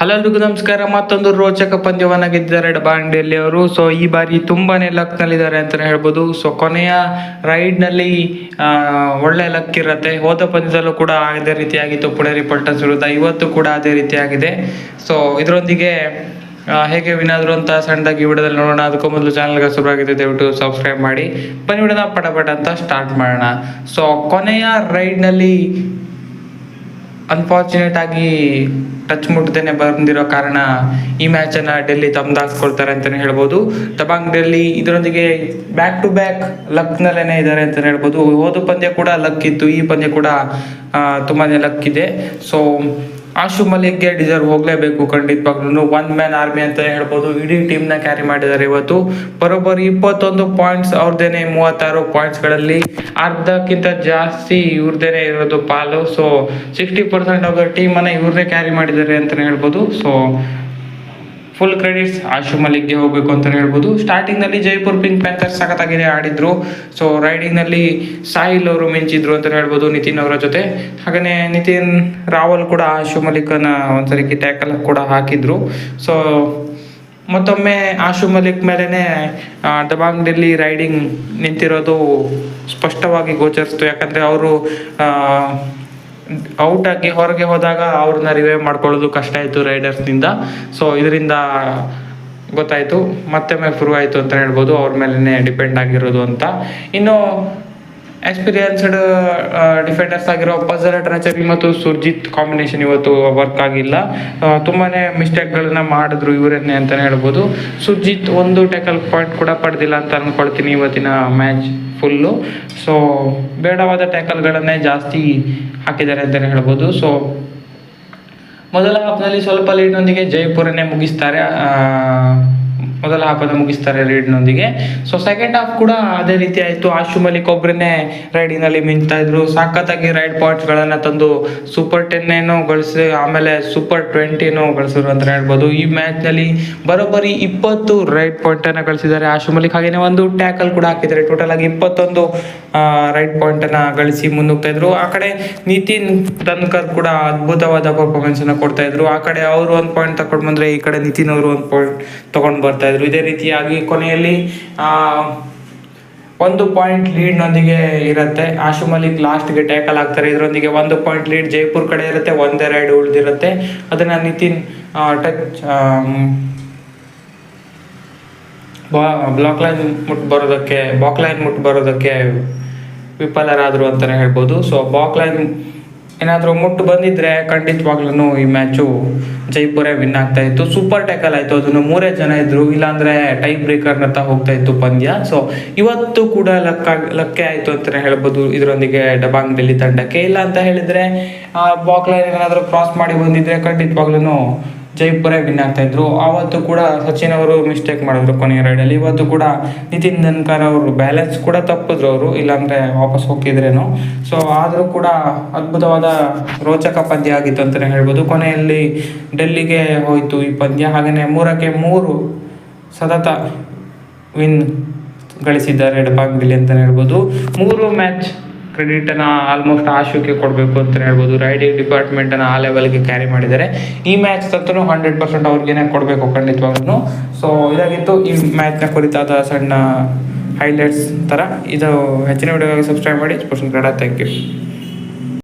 Hello ನಮಸ್ಕಾರ. ಮತ್ತೊಂದು ರೋಚಕ ಪಂದ್ಯವನ್ನ ಗೆದ್ದಿದ್ದಾರೆ ಡಬಾಂಡಿಯಲ್ಲಿ ಅವರು ಸೊ ಈ ಬಾರಿ ತುಂಬಾನೇ ಲಕ್ ನಲ್ಲಿದ್ದಾರೆ ಅಂತ ಹೇಳ್ಬೋದು. ಸೊ ಕೊನೆಯ ರೈಡ್ನಲ್ಲಿ ಒಳ್ಳೆ ಲಕ್ ಇರುತ್ತೆ. ಹೋದ ಪಂದ್ಯದಲ್ಲೂ ಕೂಡ ಅದೇ ರೀತಿಯಾಗಿತ್ತು. ಪುಣೇರಿ ಪಲ್ಟನ್ಸ್ ವಿರುದ್ಧ ಇವತ್ತು ಕೂಡ ಅದೇ ರೀತಿಯಾಗಿದೆ. ಸೊ ಇದರೊಂದಿಗೆ ಹೇಗೆ ವಿನಾದ್ರು ಅಂತ ಸಣ್ಣದಾಗಿ ವಿಡಿಯೋದಲ್ಲಿ ನೋಡೋಣ. ಅದಕ್ಕೂ ಮೊದಲು ಚಾನಲ್ಗೆ ಶುರುವಾಗಿದೆ ದಯವಿಟ್ಟು ಸಬ್ಸ್ಕ್ರೈಬ್ ಮಾಡಿ. ಬನ್ನಿ ಪಟ ಪಟ ಅಂತ ಸ್ಟಾರ್ಟ್ ಮಾಡೋಣ. ಸೊ ಕೊನೆಯ ರೈಡ್ನಲ್ಲಿ ಅನ್ಫಾರ್ಚುನೇಟ್ ಆಗಿ ಟಚ್ ಮುಟ್ಟದೇನೆ ಬಂದಿರೋ ಕಾರಣ ಈ ಮ್ಯಾಚನ್ನು ಡೆಲ್ಲಿ ತಮ್ದಾಕ್ಸ್ಕೊಳ್ತಾರೆ ಅಂತಲೇ ಹೇಳ್ಬೋದು. ದಬಾಂಗ್ ಡೆಲ್ಲಿ ಇದರೊಂದಿಗೆ ಬ್ಯಾಕ್ ಟು ಬ್ಯಾಕ್ ಲಕ್ನಲ್ಲೇ ಇದ್ದಾರೆ ಅಂತಲೇ ಹೇಳ್ಬೋದು. ಹೋದ ಪಂದ್ಯ ಕೂಡ ಲಕ್ ಇತ್ತು. ಈ ಪಂದ್ಯ ಕೂಡ ತುಂಬಾ ಲಕ್ ಇದೆ. ಸೊ ಆಶು ಮಲಿಕ್ಗೆ ಡಿಸರ್ವ್ ಹೋಗಲೇಬೇಕು. ಖಂಡಿತವಾಗ್ಲೂ ಒನ್ ಮ್ಯಾನ್ ಆರ್ಮಿ ಅಂತ ಹೇಳ್ಬೋದು. ಇಡೀ ಟೀಮ್ನ ಕ್ಯಾರಿ ಮಾಡಿದ್ದಾರೆ ಇವತ್ತು. ಬರೋಬ್ಬರಿ ಇಪ್ಪತ್ತೊಂದು ಪಾಯಿಂಟ್ಸ್ ಅವ್ರದ್ದೇನೆ ಮೂವತ್ತಾರು ಪಾಯಿಂಟ್ಸ್ಗಳಲ್ಲಿ ಅರ್ಧಕ್ಕಿಂತ ಜಾಸ್ತಿ ಇವ್ರದ್ದೇನೆ ಇರೋದು ಪಾಲು. So sixty percent of the ಟೀಮನ್ನು ಇವ್ರದೇ ಕ್ಯಾರಿ ಮಾಡಿದ್ದಾರೆ ಅಂತಲೇ ಹೇಳ್ಬೋದು. ಸೊ ಫುಲ್ ಕ್ರೆಡಿಟ್ಸ್ ಆಶು ಮಲಿಕ್ಗೆ ಹೋಗಬೇಕು ಅಂತ ಹೇಳ್ಬೋದು. ಸ್ಟಾರ್ಟಿಂಗ್ನಲ್ಲಿ ಜೈಪುರ್ ಪಿಂಕ್ ಪ್ಯಾಂಥರ್ಸ್ ಸಖತ್ತಾಗಿದೆ ಆಡಿದ್ರು. ಸೊ ರೈಡಿಂಗ್ನಲ್ಲಿ ಸಾಹಿಲ್ ಅವರು ಮಿಂಚಿದ್ರು ಅಂತ ಹೇಳ್ಬೋದು ನಿತಿನ್ ಅವರ ಜೊತೆ. ಹಾಗೆಯೇ ನಿತಿನ್ ರಾವಲ್ ಕೂಡ ಆಶು ಮಲಿಕನ ಒಂದ್ಸರಿ ಟ್ಯಾಕಲ್ ಕೂಡ ಹಾಕಿದ್ರು. ಸೊ ಮತ್ತೊಮ್ಮೆ ಆಶು ಮಲಿಕ್ ಮೇಲೇ ದಬಾಂಗ್ ಡೆಲ್ಲಿ ರೈಡಿಂಗ್ ನಿಂತಿರೋದು ಸ್ಪಷ್ಟವಾಗಿ ಗೋಚರಿಸ್ತು. ಯಾಕಂದರೆ ಅವರು ಔಟ್ ಆಗಿ ಹೊರಗೆ ಹೋದಾಗ ಅವ್ರನ್ನ ರಿವೈವ್ ಮಾಡ್ಕೊಳ್ಳೋದು ಕಷ್ಟ ಆಯಿತು ರೈಡರ್ಸ್ನಿಂದ ಸೊ ಇದರಿಂದ ಗೊತ್ತಾಯಿತು. ಮತ್ತೆ ಪ್ರೂವ್ ಆಯಿತು ಅಂತ ಹೇಳ್ಬೋದು. ಅವ್ರ ಮೇಲೇ ಡಿಪೆಂಡ್ ಆಗಿರೋದು ಅಂತ. ಇನ್ನು ಎಕ್ಸ್ಪೀರಿಯನ್ಸ್ಡ್ ಡಿಫೆಂಡರ್ಸ್ ಆಗಿರೋ ಪಜಲ್ ಟ್ರಚರಿ ಮತ್ತು ಸುರ್ಜಿತ್ ಕಾಂಬಿನೇಷನ್ ಇವತ್ತು ವರ್ಕ್ ಆಗಿಲ್ಲ. ತುಂಬಾ ಮಿಸ್ಟೇಕ್ಗಳನ್ನ ಮಾಡಿದ್ರು ಇವರನ್ನೇ ಅಂತಲೇ ಹೇಳ್ಬೋದು. ಸುರ್ಜಿತ್ ಒಂದು ಟೆಕಲ್ ಪಾಯಿಂಟ್ ಕೂಡ ಪಡೆದಿಲ್ಲ ಅಂತ ಅಂದ್ಕೊಳ್ತೀನಿ ಇವತ್ತಿನ ಮ್ಯಾಚ್ ಫುಲ್ಲು ಸೊ ಬೇಡವಾದ ಟ್ಯಾಕಲ್ಗಳನ್ನೇ ಜಾಸ್ತಿ ಹಾಕಿದ್ದಾರೆ ಅಂತಲೇ ಹೇಳ್ಬೋದು. ಸೊ ಮೊದಲ ಹಾಫ್ನಲ್ಲಿ ಸ್ವಲ್ಪ ಲೀಡ್ನೊಂದಿಗೆ ಜೈಪುರನ್ನೇ ಮುಗಿಸ್ತಾರೆ. ಮೊದಲ ಹಾಫನ್ನು ಮುಗಿಸ್ತಾರೆ ರೈಡ್ನೊಂದಿಗೆ. ಸೊ ಸೆಕೆಂಡ್ ಹಾಫ್ ಕೂಡ ಅದೇ ರೀತಿ ಆಯಿತು. ಆಶು ಮಲಿಕ್ ಒಬ್ಬರನ್ನೇ ರೈಡಿನಲ್ಲಿ ಮಿಂಚ್ತಾ ಇದ್ರು. ಸಾಕತ್ತಾಗಿ ರೈಡ್ ಪಾಯಿಂಟ್ಸ್ಗಳನ್ನು ತಂದು ಸೂಪರ್ ಟೆನ್ನೇನೋ ಗಳಿಸಿ, ಆಮೇಲೆ ಸೂಪರ್ ಟ್ವೆಂಟಿನೂ ಗಳಿಸಿದ್ರು ಅಂತ ಹೇಳ್ಬೋದು. ಈ ಮ್ಯಾಚ್ನಲ್ಲಿ ಬರೋಬ್ಬರಿ ಇಪ್ಪತ್ತು ರೈಡ್ ಪಾಯಿಂಟನ್ನು ಗಳಿಸಿದ್ದಾರೆ. ಆಶು ಮಲಿಕ್ ಹಾಗೆಯೇ ಒಂದು ಟ್ಯಾಕಲ್ ಕೂಡ ಹಾಕಿದ್ದಾರೆ. ಟೋಟಲ್ ಆಗಿ ಇಪ್ಪತ್ತೊಂದು ರೈಡ್ ಪಾಯಿಂಟನ್ನು ಗಳಿಸಿ ಮುನ್ನುಗ್ತಾ ಇದ್ರು. ಆ ಕಡೆ ನಿತಿನ್ ತನ್ಕರ್ ಕೂಡ ಅದ್ಭುತವಾದ ಪರ್ಫಾರ್ಮೆನ್ಸ್ ಅನ್ನು ಕೊಡ್ತಾ ಇದ್ರು. ಆ ಕಡೆ ಅವರು ಒಂದು ಪಾಯಿಂಟ್ ತಗೊಂಡು ಬಂದ್ರೆ ಈ ಕಡೆ ನಿತಿನ್ ಅವರು ಒಂದು ಪಾಯಿಂಟ್ ತಗೊಂಡು ಬರ್ತಾ ಇದ್ರು ಇದೇ ರೀತಿಯಾಗಿ ಕೊನೆಯಲ್ಲಿ ಒಂದು ಪಾಯಿಂಟ್ ಲೀಡ್ನೊಂದಿಗೆ ಇರುತ್ತೆ. ಆಶು ಮಲಿಕ್ ಲಾಸ್ಟ್ಗೆ ಟ್ಯಾಕಲ್ ಆಗ್ತಾರೆ. ಇದರೊಂದಿಗೆ ಒಂದು ಪಾಯಿಂಟ್ ಲೀಡ್ ಜೈಪುರ್ ಕಡೆ ಇರುತ್ತೆ. ಒಂದೇ ರೈಡ್ ಉಳಿದಿರುತ್ತೆ. ಅದನ್ನ ನಿತಿನ್ ಟಚ್ ಬ್ಲಾಕ್ ಲೈನ್ ಮುಟ್ ಬರೋದಕ್ಕೆ ಬಾಕ್ ಲೈನ್ ಮುಟ್ ಬರೋದಕ್ಕೆ ವಿಫಲರಾದರು ಅಂತಲೇ ಹೇಳ್ಬೋದು. ಸೊ ಬಾಕ್ ಲೈನ್ ಏನಾದರೂ ಮುಟ್ಟು ಬಂದಿದ್ರೆ ಖಂಡಿತವಾಗ್ಲೂ ಈ ಮ್ಯಾಚು ಜೈಪುರೇ ವಿನ್ ಆಗ್ತಾ ಇತ್ತು. ಸೂಪರ್ ಟ್ಯಾಕಲ್ ಆಯಿತು. ಅದನ್ನು ಮೂರೇ ಜನ ಇದ್ರು. ಇಲ್ಲಾಂದ್ರೆ ಟೈ ಬ್ರೇಕರ್ನತ್ತ ಹೋಗ್ತಾ ಇತ್ತು ಪಂದ್ಯ. ಸೊ ಇವತ್ತು ಕೂಡ ಲಕ್ಕ, ಲಕ್ಕೆ ಆಯಿತು ಅಂತಲೇ ಹೇಳ್ಬೋದು. ಇದರೊಂದಿಗೆ ಡಬಾಂಗ್ ಡೆಲ್ಲಿ ತಂಡಕ್ಕೆ. ಇಲ್ಲ ಅಂತ ಹೇಳಿದ್ರೆ ಬಾಕ್ಲೈನ್ ಏನಾದರೂ ಕ್ರಾಸ್ ಮಾಡಿ ಬಂದಿದ್ರೆ ಖಂಡಿತವಾಗ್ಲೂ ಜೈಪುರೇ ವಿನ್ ಆಗ್ತಾ ಇದ್ರು. ಆವತ್ತು ಕೂಡ ಸಚಿನ್ ಅವರು ಮಿಸ್ಟೇಕ್ ಮಾಡಿದ್ರು ಕೊನೆಯ ರೈಡಲ್ಲಿ ಇವತ್ತು ಕೂಡ ನಿತಿನ್ ದನ್ಕರ್ ಅವರು ಬ್ಯಾಲೆನ್ಸ್ ಕೂಡ ತಪ್ಪಿದ್ರು ಅವರು, ಇಲ್ಲಾಂದ್ರೆ ವಾಪಸ್ ಹೋಗಿದ್ರೇನೋ ಸೊ ಆದರೂ ಕೂಡ ಅದ್ಭುತವಾದ ರೋಚಕ ಪಂದ್ಯ ಆಗಿತ್ತು ಅಂತಲೇ ಹೇಳ್ಬೋದು. ಕೊನೆಯಲ್ಲಿ ಡೆಲ್ಲಿಗೆ ಹೋಯಿತು ಈ ಪಂದ್ಯ. ಹಾಗೆಯೇ ಮೂರಕ್ಕೆ ಮೂರು ಸತತ ವಿನ್ ಗಳಿಸಿದ್ದಾರೆ ಡಬಾಂಗ್ ಬಿಲಿ ಅಂತಲೇ ಹೇಳ್ಬೋದು. ಮೂರು ಮ್ಯಾಚ್ ಕ್ರೆಡಿಟನ್ನು ಆಲ್ಮೋಸ್ಟ್ ಆಶುಕ್ಕೆ ಕೊಡಬೇಕು ಅಂತ ಹೇಳ್ಬೋದು. ರೈಡಿಂಗ್ ಡಿಪಾರ್ಟ್ಮೆಂಟನ್ನು ಆ ಲೆವೆಲ್ಗೆ ಕ್ಯಾರಿ ಮಾಡಿದ್ದಾರೆ. ಈ ಮ್ಯಾಚ್ ತಂತೂ ಹಂಡ್ರೆಡ್ ಪರ್ಸೆಂಟ್ ಅವ್ರಿಗೇನೆ ಕೊಡಬೇಕು ಖಂಡಿತವಾಗ್ಲೂ. ಸೊ ಇದಾಗಿತ್ತು ಈ ಮ್ಯಾಚ್ನ ಕುರಿತಾದ ಸಣ್ಣ ಹೈಲೈಟ್ಸ್ ಥರ ಇದು ಹೆಚ್ಚಿನ ವಿಡಿಯೋಗಾಗಿ ಸಬ್ಸ್ಕ್ರೈಬ್ ಮಾಡಿ. Sports Kannada thank you